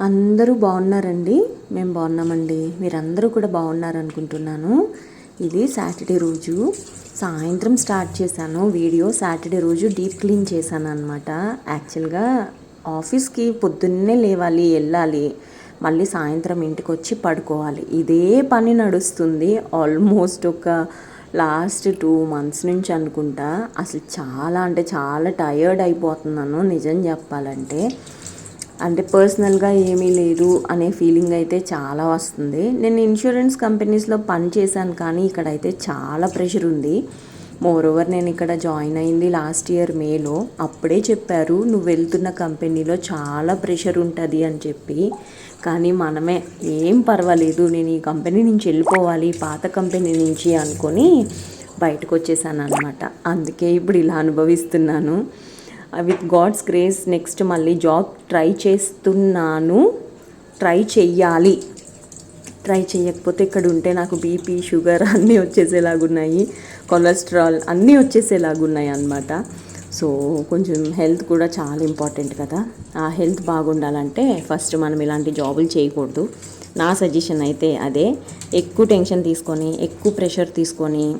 అందరూ బాగున్నారండి. మేము బాగున్నామండి. మీరందరూ కూడా బాగున్నారనుకుంటున్నాను. ఇది సాటర్డే రోజు. సాయంత్రం స్టార్ట్ చేశాను. వీడియో సాటర్డే రోజు డీప్ క్లీన్ చేశాను అనమాట యాక్చువల్గా ఆఫీస్కి పొద్దున్నే లేవాలి వెళ్ళాలి. మళ్ళీ సాయంత్రం ఇంటికి వచ్చి పడుకోవాలి. ఇదే పని నడుస్తుంది. ఆల్మోస్ట్ ఒక లాస్ట్ టూ మంత్స్ నుంచి అనుకుంటా. అసలు చాలా అంటే చాలా టయర్డ్ అయిపోతున్నాను. నిజం చెప్పాలంటే. అంటే పర్సనల్గా ఏమీ లేదు అనే ఫీలింగ్ అయితే చాలా వస్తుంది. నేను ఇన్సూరెన్స్ కంపెనీస్లో పని చేశాను కానీ ఇక్కడైతే చాలా ప్రెషర్ ఉంది. మోర్ ఓవర్ నేను ఇక్కడ జాయిన్ అయింది లాస్ట్ ఇయర్ మేలో అప్పుడే చెప్పారు నువ్వు వెళ్తున్న కంపెనీలో చాలా ప్రెషర్ ఉంటుంది అని చెప్పి. కానీ మనమే ఏం పర్వాలేదు నేను ఈ కంపెనీ నుంచి వెళ్ళిపోవాలి పాత కంపెనీ నుంచి అనుకొని బయటకు వచ్చేసాను అనమాట అందుకే ఇప్పుడు ఇలా అనుభవిస్తున్నాను. విత్ గాడ్స్ గ్రేస్ నెక్స్ట్ మళ్ళీ జాబ్ ట్రై చేస్తున్నాను. ట్రై చెయ్యాలి. ట్రై చేయకపోతే ఇక్కడ ఉంటే నాకు బీపీ షుగర్ అన్నీ వచ్చేసేలాగున్నాయి. కొలెస్ట్రాల్ అన్నీ వచ్చేసేలాగున్నాయి అన్నమాట సో కొంచెం హెల్త్ కూడా చాలా ఇంపార్టెంట్ కదా. ఆ హెల్త్ బాగుండాలంటే ఫస్ట్ మనం ఇలాంటి జాబులు చేయకూడదు. నా సజెషన్ అయితే అదే. ఎక్కువ టెన్షన్ తీసుకొని ఎక్కువ ప్రెషర్ తీసుకొని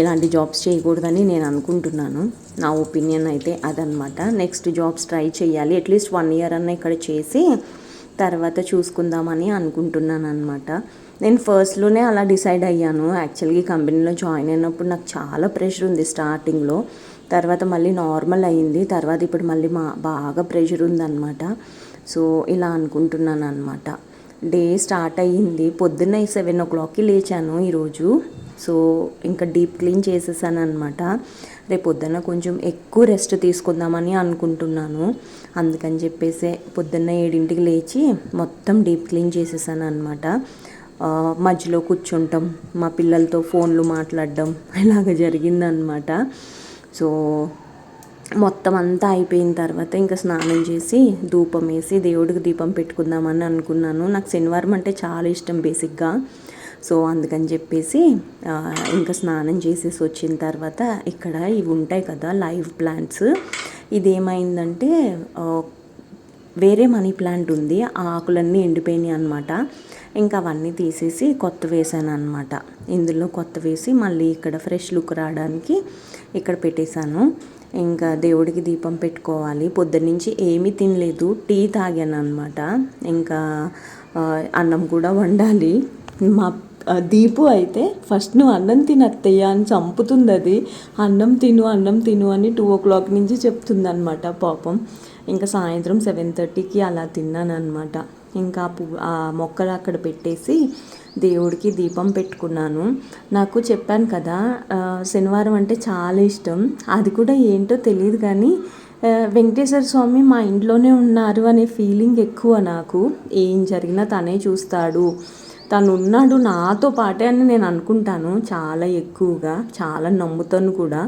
ఇలాంటి జాబ్స్ చేయకూడదని నేను అనుకుంటున్నాను. నా ఒపీనియన్ అయితే అదనమాట నెక్స్ట్ జాబ్స్ ట్రై చేయాలి. అట్లీస్ట్ వన్ ఇయర్ అన్న ఇక్కడ చేసి తర్వాత చూసుకుందామని అనుకుంటున్నాను అనమాట నేను ఫస్ట్లోనే అలా డిసైడ్ అయ్యాను. యాక్చువల్గా ఈ కంపెనీలో జాయిన్ అయినప్పుడు నాకు చాలా ప్రెషర్ ఉంది స్టార్టింగ్లో. తర్వాత మళ్ళీ నార్మల్ అయ్యింది తర్వాత ఇప్పుడు మళ్ళీ మా బాగా ప్రెషర్ ఉందన్నమాట. సో ఇలా అనుకుంటున్నాను అనమాట డే స్టార్ట్ అయ్యింది. పొద్దున్న సెవెన్ ఓ క్లాక్కి లేచాను ఈరోజు. సో ఇంకా డీప్ క్లీన్ చేసేసాను అనమాట రేపు పొద్దున్న కొంచెం ఎక్కువ రెస్ట్ తీసుకుందామని అనుకుంటున్నాను. అందుకని చెప్పేసి పొద్దున్న ఏడింటికి లేచి మొత్తం డీప్ క్లీన్ చేసేసాను అనమాట మధ్యలో కూర్చుంటాం మా పిల్లలతో ఫోన్లు మాట్లాడడం ఇలాగ జరిగిందనమాట సో మొత్తం అంతా అయిపోయిన తర్వాత ఇంకా స్నానం చేసి ధూపం వేసి దేవుడికి దీపం పెట్టుకుందామని అనుకున్నాను. నాకు శనివారం అంటే చాలా ఇష్టం బేసిక్గా. సో అందుకని చెప్పేసి ఇంకా స్నానం చేసేసి వచ్చిన తర్వాత ఇక్కడ ఇవి ఉంటాయి కదా లైవ్ ప్లాంట్స్ ఇదేమైందంటే వేరే మనీ ప్లాంట్ ఉంది ఆ ఆకులన్నీ ఎండిపోయినాయి అనమాట ఇంకా అవన్నీ తీసేసి కొత్త వేసాను అనమాట ఇందులో కొత్త వేసి మళ్ళీ ఇక్కడ ఫ్రెష్ లుక్ రావడానికి ఇక్కడ పెట్టేశాను. ఇంకా దేవుడికి దీపం పెట్టుకోవాలి. పొద్దున్నుంచి ఏమీ తినలేదు. టీ తాగాను అనమాట ఇంకా అన్నం కూడా వండాలి. మా దీపు అయితే ఫస్ట్ నువ్వు అన్నం తినత్తయ్య అని చంపుతుంది అది అన్నం తిను అన్నం తిను అని టూ ఓ క్లాక్ నుంచి చెప్తుంది అనమాట పాపం. ఇంకా సాయంత్రం సెవెన్ థర్టీకి అలా తిన్నాను అనమాట ఇంకా పూ ఆ మొక్కలు అక్కడ పెట్టేసి దేవుడికి దీపం పెట్టుకున్నాను. నాకు చెప్పాను కదా శనివారం అంటే చాలా ఇష్టం. అది కూడా ఏంటో తెలియదు కానీ వెంకటేశ్వర స్వామి మా ఇంట్లోనే ఉన్నారు అనే ఫీలింగ్ ఎక్కువ నాకు. ఏం జరిగినా తనే చూస్తాడు. తను ఉన్నాడు నాతో పాటే అని నేను అనుకుంటాను చాలా ఎక్కువగా చాలా నమ్ముతాను కూడా.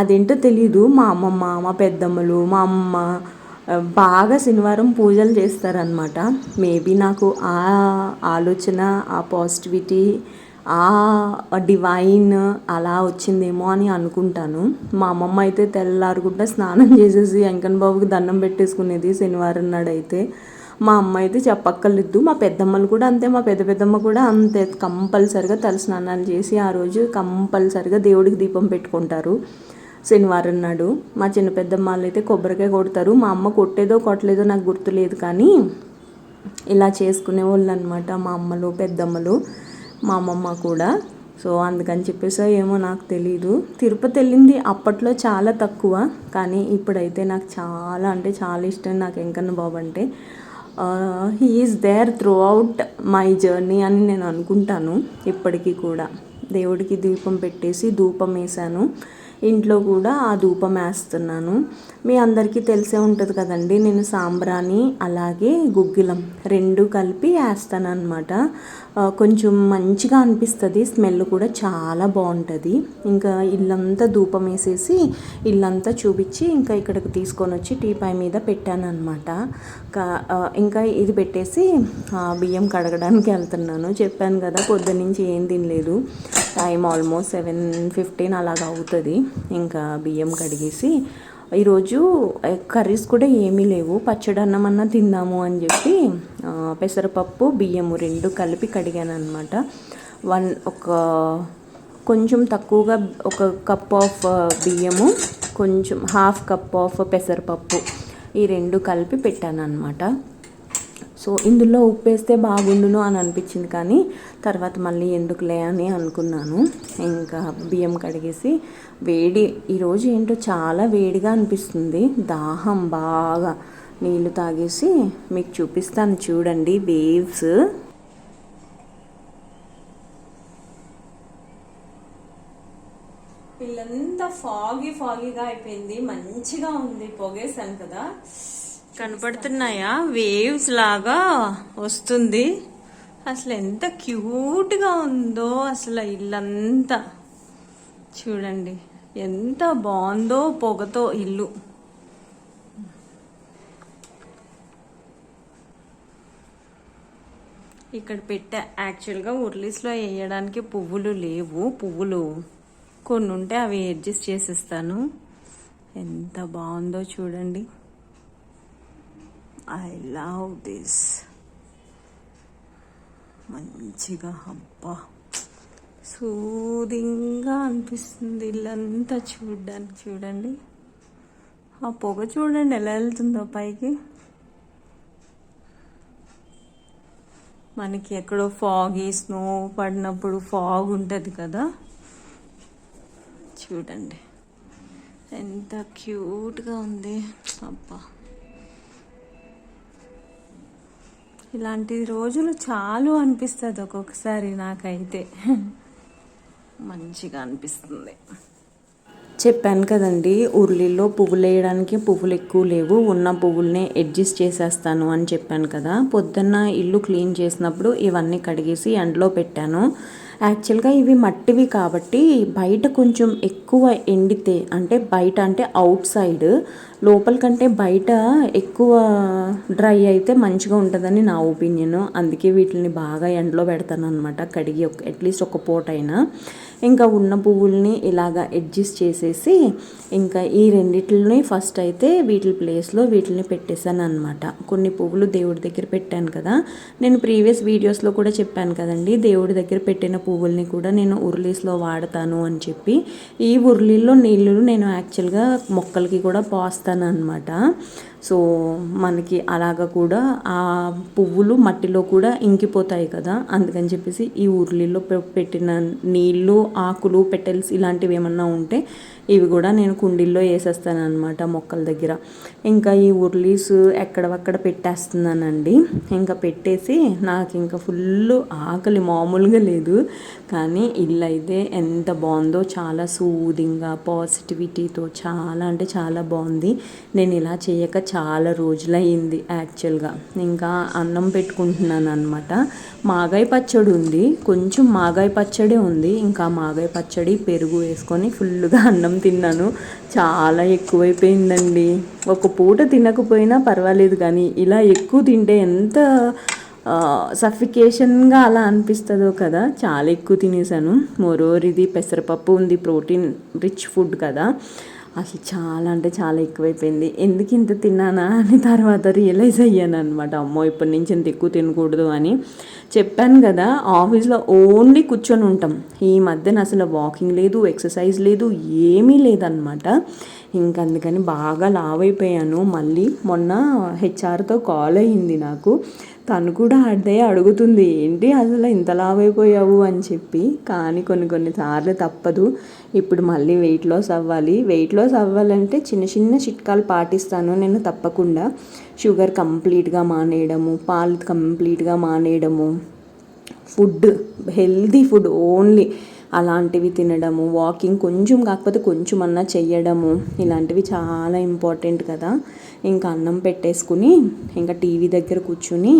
అదేంటో తెలీదు మా అమ్మమ్మ మా పెద్దమ్మలు మా అమ్మ బాగా శనివారం పూజలు చేస్తారనమాట మేబీ నాకు ఆ ఆలోచన ఆ పాజిటివిటీ ఆ డివైన్ అలా వచ్చిందేమో అని అనుకుంటాను. మా అమ్మమ్మ అయితే తెల్లారుకుంటా స్నానం చేసేసి వెంకన్న బాబుకి దండం పెట్టేసుకునేది శనివారం నాడు అయితే మా అమ్మ అయితే చెప్పక్కర్లేదు మా పెద్దమ్మలు కూడా అంతే మా పెద్ద పెద్దమ్మ కూడా అంతే. కంపల్సరిగా తలస్నానాలు చేసి ఆ రోజు కంపల్సరిగా దేవుడికి దీపం పెట్టుకుంటారు. శనివారం నాడు మా చిన్న పెద్దమ్మలు అయితే కొబ్బరికాయ కొడతారు. మా అమ్మ కొట్టేదో కొట్టలేదో నాకు గుర్తులేదు కానీ ఇలా చేసుకునే వాళ్ళు అనమాట మా అమ్మలు పెద్దమ్మలు మా అమ్మమ్మ కూడా. సో అందుకని చెప్పేసి ఏమో నాకు తెలీదు. తిరుపతి వెళ్ళింది అప్పట్లో చాలా తక్కువ కానీ ఇప్పుడైతే నాకు చాలా అంటే చాలా ఇష్టం. నాకు వెంకన్న బాబు అంటే he is there throughout my journey అని నేను అనుకుంటాను ఇప్పటికీ కూడా. దేవుడికి దీపం పెట్టేసి ధూపం వేసాను ఇంట్లో కూడా ఆ ధూపం వేస్తున్నాను. మీ అందరికీ తెలిసే ఉంటుంది కదండి నేను సాంబ్రాణి అలాగే గుగ్గిలం రెండు కలిపి వేస్తాను అనమాట కొంచెం మంచిగా అనిపిస్తుంది. స్మెల్ కూడా చాలా బాగుంటుంది ఇంకా ఇల్లంతా ధూపం వేసేసి ఇల్లంతా చూపించి ఇంకా ఇక్కడికి తీసుకొని వచ్చి టీపాయ్ మీద పెట్టాను అనమాట ఇంకా ఇది పెట్టేసి బియ్యం కడగడానికి వెళ్తున్నాను. చెప్పాను కదా పొద్దున్నుంచి ఏం తినలేదు. టైం ఆల్మోస్ట్ సెవెన్ ఫిఫ్టీన్ అలాగ అవుతుంది. ఇంకా బియ్యం కడిగేసి ఈరోజు కర్రీస్ కూడా ఏమీ లేవు. పచ్చడి అన్నం అన్న తిందాము అని చెప్పి పెసరపప్పు బియ్యము రెండు కలిపి కడిగాను అనమాట వన్ ఒక కొంచెం తక్కువగా ఒక కప్ ఆఫ్ బియ్యము కొంచెం హాఫ్ కప్ ఆఫ్ పెసరపప్పు ఈ రెండు కలిపి పెట్టాను అనమాట సో ఇందులో ఉప్పు వేస్తే బాగుండును అని అనిపించింది కానీ తర్వాత మళ్ళీ ఎందుకులే అని అనుకున్నాను. ఇంకా బియ్యం కడిగేసి వేడి ఈరోజు ఏంటో చాలా వేడిగా అనిపిస్తుంది. దాహం బాగా. నీళ్ళు తాగేసి మీకు చూపిస్తాను చూడండి వేవ్స్ పిల్లంతా ఫాగీ ఫాగీగా అయిపోయింది. మంచిగా ఉంది. పొగేసాను కదా. కనపడుతున్నాయా? వేవ్స్ లాగా వస్తుంది. అసలు ఎంత క్యూట్గా ఉందో అసలు ఇల్లంతా. చూడండి ఎంత బాగుందో పొగతో ఇల్లు. ఇక్కడ పెట్టా యాక్చువల్గా ఉర్లీస్లో వేయడానికి పువ్వులు లేవు పువ్వులు. కొన్ని ఉంటే అవి అడ్జస్ట్ చేసిస్తాను. ఎంత బాగుందో చూడండి. ఐ లవ్ దిస్ మంచిగా అబ్బా. సూదింగా అనిపిస్తుంది ఇల్లంతా చూడడానికి చూడండి. ఆ పొగ చూడండి ఎలా వెళ్తుందో పైకి. మనకి ఎక్కడో ఫాగీ స్నో పడినప్పుడు ఫాగ్ ఉంటుంది కదా. చూడండి. ఎంత క్యూట్గా ఉంది. అబ్బా. ఇలాంటి రోజులు చాలు అనిపిస్తుంది ఒక్కొక్కసారి నాకైతే. మంచిగా అనిపిస్తుంది. చెప్పాను కదండి ఉర్లిలో పువ్వులు వేయడానికి పువ్వులు ఎక్కువ లేవు ఉన్న పువ్వుల్ని అడ్జస్ట్ చేసేస్తాను అని చెప్పాను కదా. పొద్దున్న ఇల్లు క్లీన్ చేసినప్పుడు ఇవన్నీ కడిగేసి ఎండలో పెట్టాను. యాక్చువల్గా ఇవి మట్టివి కాబట్టి బయట కొంచెం ఎక్కువ ఎక్కువ ఎండితే అంటే బయట అంటే అవుట్ సైడ్ లోపల కంటే బయట ఎక్కువ డ్రై అయితే మంచిగా ఉంటుందని నా ఒపీనియన్. అందుకే వీటిని బాగా ఎండలో పెడతాను అనమాట కడిగి ఒక అట్లీస్ట్ ఒక పూట అయినా ఇంకా ఉన్న పువ్వుల్ని ఇలాగ అడ్జస్ట్ చేసేసి ఇంకా ఈ రెండిటిని ఫస్ట్ అయితే వీటి ప్లేస్లో వీటిని పెట్టేశాను అనమాట కొన్ని పువ్వులు దేవుడి దగ్గర పెట్టాను కదా. నేను ప్రీవియస్ వీడియోస్లో కూడా చెప్పాను కదండి దేవుడి దగ్గర పెట్టిన పువ్వుల్ని కూడా నేను ఉర్లీస్లో వాడతాను అని చెప్పి. ఈ ఉర్లీలో నీళ్ళు నేను యాక్చువల్గా మొక్కలకి కూడా పోస్తాను అనమాట సో మనకి అలాగ కూడా ఆ పువ్వులు మట్టిలో కూడా ఇంకిపోతాయి కదా. అందుకని చెప్పేసి ఈ ఉర్లీలో పెట్టిన నీళ్ళు ఆకులు పెటల్స్ ఇలాంటివి ఏమన్నా ఉంటే ఇవి కూడా నేను కుండీల్లో వేసేస్తాను అనమాట మొక్కల దగ్గర. ఇంకా ఈ ఉర్లీస్ ఎక్కడవక్కడ పెట్టేస్తున్నానండి. ఇంకా పెట్టేసి నాకు ఇంకా ఫుల్ ఆకలి మామూలుగా లేదు. కానీ ఇల్లు అయితే ఎంత బాగుందో చాలా సూదింగ్గా పాజిటివిటీతో చాలా అంటే చాలా బాగుంది. నేను ఇలా చేయక చాలా రోజులయ్యింది యాక్చువల్గా ఇంకా అన్నం పెట్టుకుంటున్నాను అనమాట మాగాయ పచ్చడి ఉంది. కొంచెం మాగాయ పచ్చడి ఉంది. ఇంకా మాగాయ పచ్చడి పెరుగు వేసుకొని ఫుల్గా అన్నం తిన్నాను. చాలా ఎక్కువైపోయిందండి. ఒక పూట తినకపోయినా పర్వాలేదు కానీ ఇలా ఎక్కువ తింటే ఎంత సఫికేషన్గా అలా అనిపిస్తుందో కదా చాలా ఎక్కువ తినేసాను. మోరోవర్ ఇది పెసరపప్పు ఉంది ప్రోటీన్ రిచ్ ఫుడ్ కదా. అసలు చాలా అంటే చాలా ఎక్కువైపోయింది. ఎందుకు ఇంత తిన్నానా అని తర్వాత రియలైజ్ అయ్యాను అనమాట అమ్మో ఇప్పటి నుంచి ఇంత ఎక్కువ తినకూడదు అని చెప్పాను కదా. ఆఫీస్లో ఓన్లీ కూర్చొని ఉంటాం. ఈ మధ్యన అసలు వాకింగ్ లేదు ఎక్సర్సైజ్ లేదు ఏమీ లేదనమాట ఇంక అందుకని బాగా లావ్ అయిపోయాను మళ్ళీ మొన్న హెచ్ఆర్తో కాల్ అయ్యింది నాకు. తను కూడా అదే అడుగుతుంది ఏంటి అసలు ఇంత లావ్ అయిపోయావు అని చెప్పి. కానీ కొన్ని కొన్నిసార్లు తప్పదు. ఇప్పుడు మళ్ళీ వెయిట్ లాస్ అవ్వాలి. వెయిట్ లాస్ అవ్వాలంటే చిన్న చిన్న చిట్కాలు పాటిస్తాను నేను తప్పకుండా. షుగర్ కంప్లీట్గా మానేయడము పాలు కంప్లీట్గా మానేయడము ఫుడ్ హెల్దీ ఫుడ్ ఓన్లీ. అలాంటివి తినడము వాకింగ్ కొంచెం కాకపోతే కొంచెం అన్నా చెయ్యడము ఇలాంటివి చాలా ఇంపార్టెంట్ కదా. ఇంకా అన్నం పెట్టేసుకుని ఇంకా టీవీ దగ్గర కూర్చుని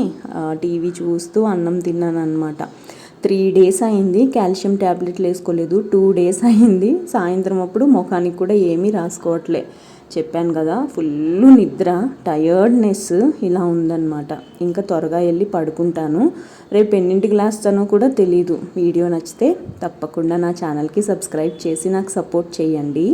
టీవీ చూస్తూ అన్నం తిన్నాను అనమాట త్రీ డేస్ అయింది కాల్షియం ట్యాబ్లెట్లు వేసుకోలేదు. టూ డేస్ అయింది సాయంత్రం అప్పుడు ముఖానికి కూడా ఏమీ రాసుకోవట్లే. చెప్పాను కదా ఫుల్ నిద్ర టయర్డ్నెస్ ఇలా ఉందన్నమాట. ఇంకా త్వరగా వెళ్ళి పడుకుంటాను. రేపు ఎన్నింటికి లేస్తానో కూడా తెలీదు. వీడియో నచ్చితే తప్పకుండా నా ఛానల్కి సబ్స్క్రైబ్ చేసి నాకు సపోర్ట్ చేయండి.